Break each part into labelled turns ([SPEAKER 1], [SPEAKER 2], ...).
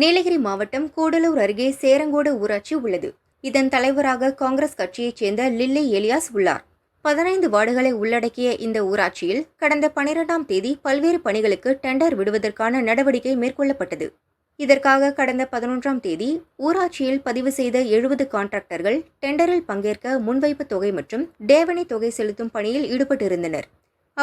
[SPEAKER 1] நீலகிரி மாவட்டம் கூடலூர் அருகே சேரங்கோடு ஊராட்சி உள்ளது. இதன் தலைவராக காங்கிரஸ் கட்சியைச் சேர்ந்த லில்லி எலியாஸ் உள்ளார். பதினைந்து வார்டுகளை உள்ளடக்கிய இந்த ஊராட்சியில் கடந்த பனிரெண்டாம் தேதி பல்வேறு பணிகளுக்கு டெண்டர் விடுவதற்கான நடவடிக்கை மேற்கொள்ளப்பட்டது. இதற்காக கடந்த பதினொன்றாம் தேதி ஊராட்சியில் பதிவு செய்த எழுபது கான்ட்ராக்டர்கள் டெண்டரில் பங்கேற்க முன்வைப்பு தொகை மற்றும் டேவணி தொகை செலுத்தும் பணியில் ஈடுபட்டிருந்தனர்.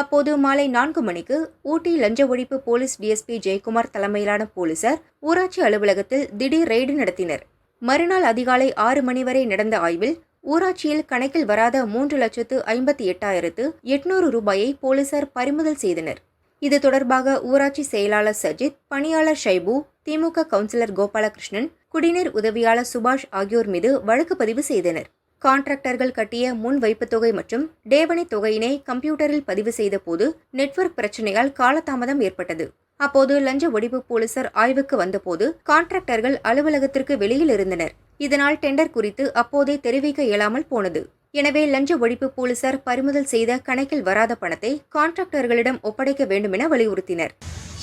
[SPEAKER 1] அப்போது மாலை நான்கு மணிக்கு ஊட்டி லஞ்ச ஒழிப்பு போலீஸ் டிஎஸ்பி ஜெயக்குமார் தலைமையிலான போலீசார் ஊராட்சி அலுவலகத்தில் திடீர் ரெய்டு நடத்தினர். மறுநாள் அதிகாலை ஆறு மணி வரை நடந்த ஆய்வில் ஊராட்சியில் கணக்கில் வராத மூன்று லட்சத்து ஐம்பத்தி எட்டாயிரத்து எட்நூறு ரூபாயை போலீசார் பறிமுதல் செய்தனர். இது தொடர்பாக ஊராட்சி செயலாளர் சஜித் பணியாளர் ஷைபு திமுக கவுன்சிலர் கோபாலகிருஷ்ணன் குடிநீர் உதவியாளர் சுபாஷ் ஆகியோர் மீது வழக்கு பதிவு செய்தனர். கான்ட்ராக்டர்கள் கட்டிய முன் வைப்பு தொகை மற்றும் டேவணி தொகையினை கம்ப்யூட்டரில் பதிவு செய்த போது நெட்வொர்க் பிரச்சனையால் காலதாமதம் ஏற்பட்டது. அப்போது லஞ்ச ஒழிப்பு போலீசார் ஆய்வுக்கு வந்தபோது கான்ட்ராக்டர்கள் அலுவலகத்திற்கு வெளியில் இருந்தனர். இதனால் டெண்டர் குறித்து அப்போதே தெரிவிக்க இயலாமல் போனது. எனவே லஞ்ச ஒழிப்பு போலீசார் பறிமுதல் செய்த கணக்கில் வராத பணத்தை கான்ட்ராக்டர்களிடம் ஒப்படைக்க வேண்டுமென வலியுறுத்தினர்.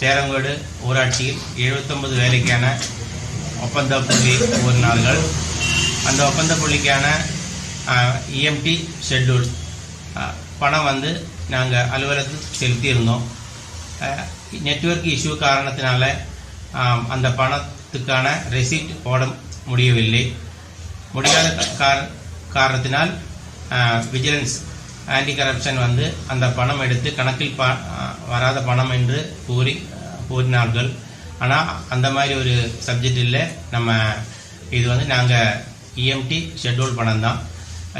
[SPEAKER 2] சேரங்கோடு ஊராட்சியில் 79 வேலைக்கான ஒப்பந்த புள்ளி ஒரு நாள்கள். அந்த ஒப்பந்த புள்ளிக்கான இஎம்டி ஷெட்யூல் பணம் வந்து நாங்கள் அலுவலகத்துக்கு செலுத்தியிருந்தோம். நெட்வொர்க் இஷ்யூ காரணத்தினால அந்த பணத்துக்கான ரெசிப்ட் போட முடியவில்லை. முடியாத கார- காரணத்தினால் விஜிலன்ஸ் ஆன்டி கரப்ஷன் வந்து அந்த பணம் எடுத்து கணக்கில் ப வராத பணம் என்று கூறி கூறினார்கள். ஆனால் அந்த மாதிரி ஒரு சப்ஜெக்ட் இல்லை. நம்ம இது வந்து நாங்கள் இஎம்டி ஷெட்யூல் பணம் தான்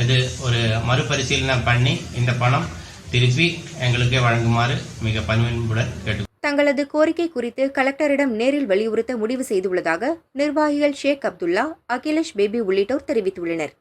[SPEAKER 2] இது ஒரு மறுபரிசீலனை பண்ணி இந்த பணம் திருப்பி எங்களுக்கே வழங்குமாறு மிக பணிவன்புடன் கேட்டு
[SPEAKER 1] தங்களது கோரிக்கை குறித்து கலெக்டரிடம் நேரில் வலியுறுத்த முடிவு செய்துள்ளதாக நிர்வாகிகள் ஷேக் அப்துல்லா அகிலேஷ் பேபி உள்ளிட்டோர் தெரிவித்துள்ளனர்.